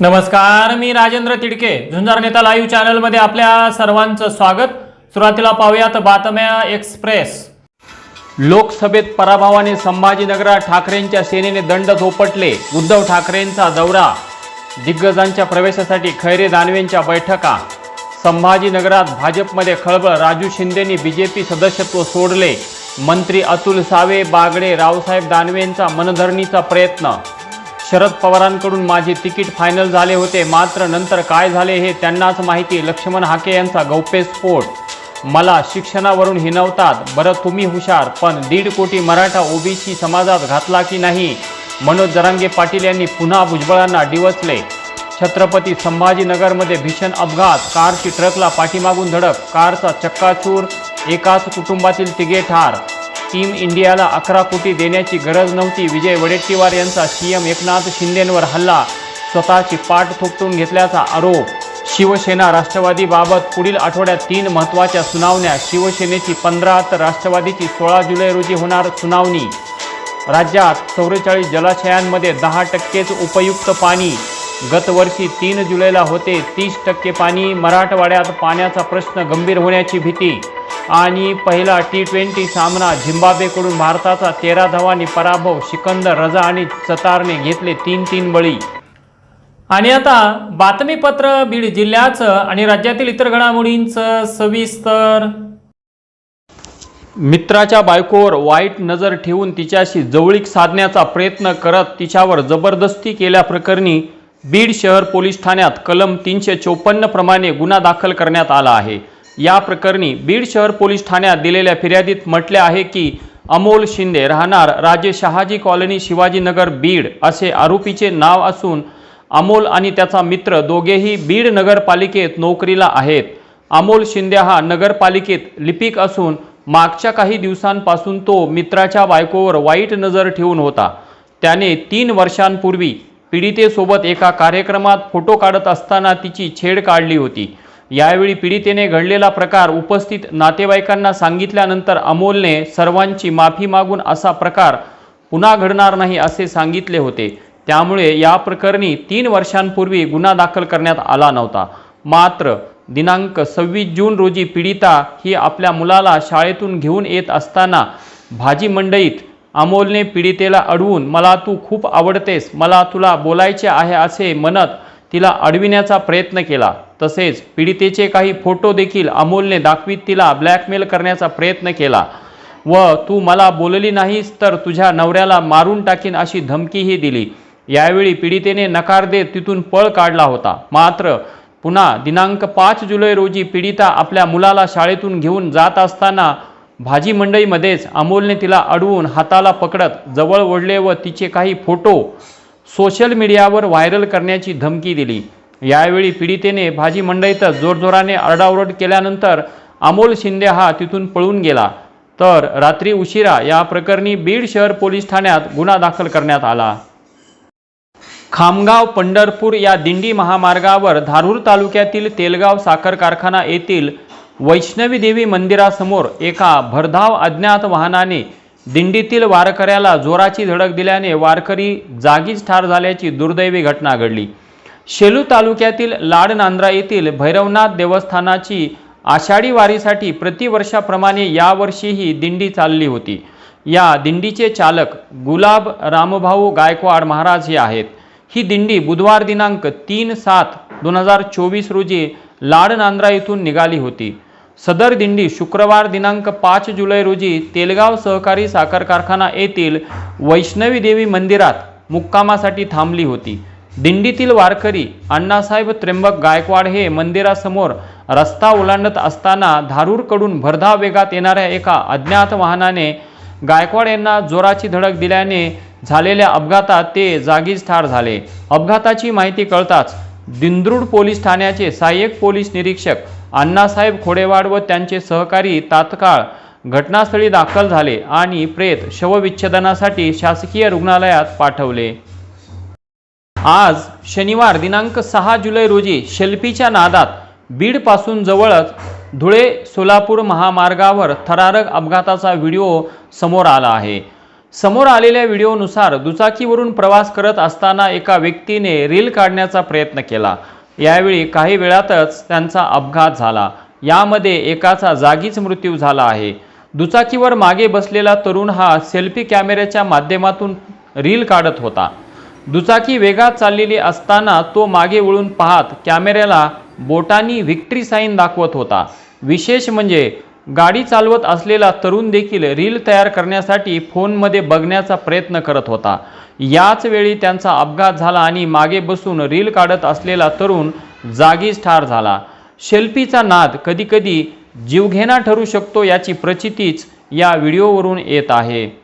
नमस्कार मी राजेंद्र तिडके. झुंजार नेता लाईव्ह चॅनलमध्ये आपल्या सर्वांचं स्वागत. सुरुवातीला पाहूयात बातम्या एक्सप्रेस. लोकसभेत पराभवाने संभाजीनगरात ठाकरेंच्या सेनेने दंड झोपटले. उद्धव ठाकरेंचा दौरा. दिग्गजांच्या प्रवेशासाठी खैरे दानवेंच्या बैठका. संभाजीनगरात भाजपमध्ये खळबळ राजू शिंदेनी बीजेपी सदस्यत्व सोडले. मंत्री अतुल सावे बागडे रावसाहेब दानवेंचा मनधरणीचा प्रयत्न. शरद पवारांकडून माझे तिकीट फायनल झाले होते. मात्र नंतर काय झाले हे त्यांनाच माहिती. लक्ष्मण हाके यांचा गौप्यस्फोट मला शिक्षणावरून हिनवतात. बरं तुम्ही हुशार पण दीड कोटी मराठा ओबीसी समाजात घातला की नाही? मनोज जरांगे पाटील यांनी पुन्हा भुजबळांना डिवचले. छत्रपती संभाजीनगरमध्ये भीषण अपघात. कारची ट्रकला पाठीमागून धडक. कारचा चक्काचूर. एकाच कुटुंबातील तिघे ठार. टीम इंडियाला अकरा कोटी देण्याची गरज नव्हती. विजय वडेट्टीवार यांचा सीएम एकनाथ शिंदेंवर हल्ला. स्वतःची पाठ थोपटून घेतल्याचा आरोप. शिवसेना राष्ट्रवादीबाबत पुढील आठवड्यात तीन महत्त्वाच्या सुनावण्या. शिवसेनेची पंधरा तर राष्ट्रवादीची सोळा जुलै रोजी होणार सुनावणी. राज्यात चौवेचाळीस जलाशयांमध्ये दहा टक्केच उपयुक्त पाणी. गतवर्षी तीन जुलैला होते तीस टक्के पाणी. मराठवाड्यात पाण्याचा प्रश्न गंभीर होण्याची भीती. आणि पहिला टी ट्वेंटी सामना झिम्बाब्वेकडून भारताचा तेरा धावांनी पराभव सिकंदर रजा आणि सतारने घेतले तीन तीन बळी. आणि आता बातमीपत्र बीड जिल्ह्याचं आणि राज्यातील इतर घडामोडींचं सविस्तर. मित्राच्या बायकोवर वाईट नजर ठेवून तिच्याशी जवळीक साधण्याचा प्रयत्न करत तिच्यावर जबरदस्ती केल्याप्रकरणी बीड शहर पोलीस ठाण्यात कलम तीनशे चोपन्न प्रमाणे गुन्हा दाखल करण्यात आला आहे. या प्रकरणी बीड शहर पोलीस ठाण्यात दिलेल्या फिर्यादीत म्हटले आहे की अमोल शिंदे राहणार राजे शहाजी कॉलनी शिवाजीनगर बीड असे आरोपीचे नाव असून अमोल आणि त्याचा मित्र दोघेही बीड नगरपालिकेत नोकरीला आहेत. अमोल शिंदे हा नगरपालिकेत लिपिक असून मागच्या काही दिवसांपासून तो मित्राच्या बायकोवर वाईट नजर ठेवून होता. त्याने तीन वर्षांपूर्वी पीडितेसोबत एका कार्यक्रमात फोटो काढत असताना तिची छेड काढली होती. यावेळी पीडितेने घडलेला प्रकार उपस्थित नातेवाईकांना सांगितल्यानंतर अमोलने सर्वांची माफी मागून असा प्रकार पुन्हा घडणार नाही असे सांगितले होते. त्यामुळे या प्रकरणी तीन वर्षांपूर्वी गुन्हा दाखल करण्यात आला नव्हता. मात्र दिनांक सव्वीस जून रोजी पीडिता ही आपल्या मुलाला शाळेतून घेऊन येत असताना भाजी मंडईत अमोलने पीडितेला अडवून मला तू खूप आवडतेस मला तुला बोलायचे आहे असे म्हणत तिला अडविण्याचा प्रयत्न केला. तसेच पीडितेचे काही फोटो देखील अमोलने दाखवीत तिला ब्लॅकमेल करण्याचा प्रयत्न केला. व तू मला बोलली नाहीस तर तुझ्या नवऱ्याला मारून टाकीन अशी धमकीही दिली. यावेळी पीडितेने नकार देत तिथून पळ काढला होता. मात्र पुन्हा दिनांक पाच जुलै रोजी पीडिता आपल्या मुलाला शाळेतून घेऊन जात असताना भाजी मंडईमध्येच अमोलने तिला अडवून हाताला पकडत जवळ ओढले व तिचे काही फोटो सोशल मीडियावर व्हायरल करण्याची धमकी दिली. यावेळी पीडितेने भाजी मंडईतच जोरजोराने आरडाओरड केल्यानंतर अमोल शिंदे हा तिथून पळून गेला. तर रात्री उशिरा या प्रकरणी बीड शहर पोलीस ठाण्यात गुन्हा दाखल करण्यात आला. खामगाव पंढरपूर या दिंडी महामार्गावर धारूर तालुक्यातील तेलगाव साखर कारखाना येथील वैष्णवी देवी मंदिरासमोर एका भरधाव अज्ञात वाहनाने दिंडीतील वारकऱ्याला जोराची धडक दिल्याने वारकरी जागीच ठार झाल्याची दुर्दैवी घटना घडली. शेलू तालुक्यातील लाडनांद्रा येथील भैरवनाथ देवस्थानाची आषाढी वारीसाठी प्रतिवर्षाप्रमाणे यावर्षीही दिंडी चालली होती. या दिंडीचे चालक गुलाब रामभाऊ गायकवाड महाराज हे आहेत. ही दिंडी बुधवार दिनांक तीन सात दोन हजार चोवीस रोजी लाडनांद्रा येथून निघाली होती. सदर दिंडी शुक्रवार दिनांक पाच जुलै रोजी तेलगाव सहकारी साखर कारखाना येथील वैष्णवी देवी मंदिरात मुक्कामासाठी थांबली होती. दिंडीतील वारकरी अण्णासाहेब त्र्यंबक गायकवाड हे मंदिरासमोर रस्ता ओलांडत असताना धारूरकडून भरधाव वेगात येणाऱ्या एका अज्ञात वाहनाने गायकवाड यांना जोराची धडक दिल्याने झालेल्या अपघातात ते जागीच ठार झाले. अपघाताची माहिती कळताच दिंद्रुड पोलीस ठाण्याचे सहाय्यक पोलीस निरीक्षक अण्णासाहेब खोडेवाड व त्यांचे सहकारी तात्काळ घटनास्थळी दाखल झाले आणि प्रेत शवविच्छेदनासाठी शासकीय रुग्णालयात पाठवले. आज शनिवार दिनांक सहा जुलै रोजी शेल्फीच्या नादात बीडपासून जवळच धुळे सोलापूर महामार्गावर थरारक अपघाताचा व्हिडिओ समोर आला आहे. समोर आलेल्या व्हिडिओनुसार दुचाकीवरून प्रवास करत असताना एका व्यक्तीने रील काढण्याचा प्रयत्न केला. यावेळी काही वेळातच त्यांचा अपघात झाला. यामध्ये एकाचा जागीच मृत्यू झाला आहे. दुचाकीवर मागे बसलेला तरुण हा सेल्फी कॅमेऱ्याच्या माध्यमातून रील काढत होता. दुचाकी वेगात चाललेली असताना तो मागे वळून पाहत कॅमेऱ्याला बोटांनी व्हिक्ट्री साईन दाखवत होता. विशेष म्हणजे गाडी चालवत असलेला तरुण देखील रील तयार करण्यासाठी फोनमध्ये बघण्याचा प्रयत्न करत होता. याच वेळी त्यांचा अपघात झाला आणि मागे बसून रील काढत असलेला तरुण जागीच ठार झाला. शेल्फीचा नाद कधीकधी जीवघेणा ठरू शकतो याची प्रचितीच या व्हिडिओवरून येत आहे.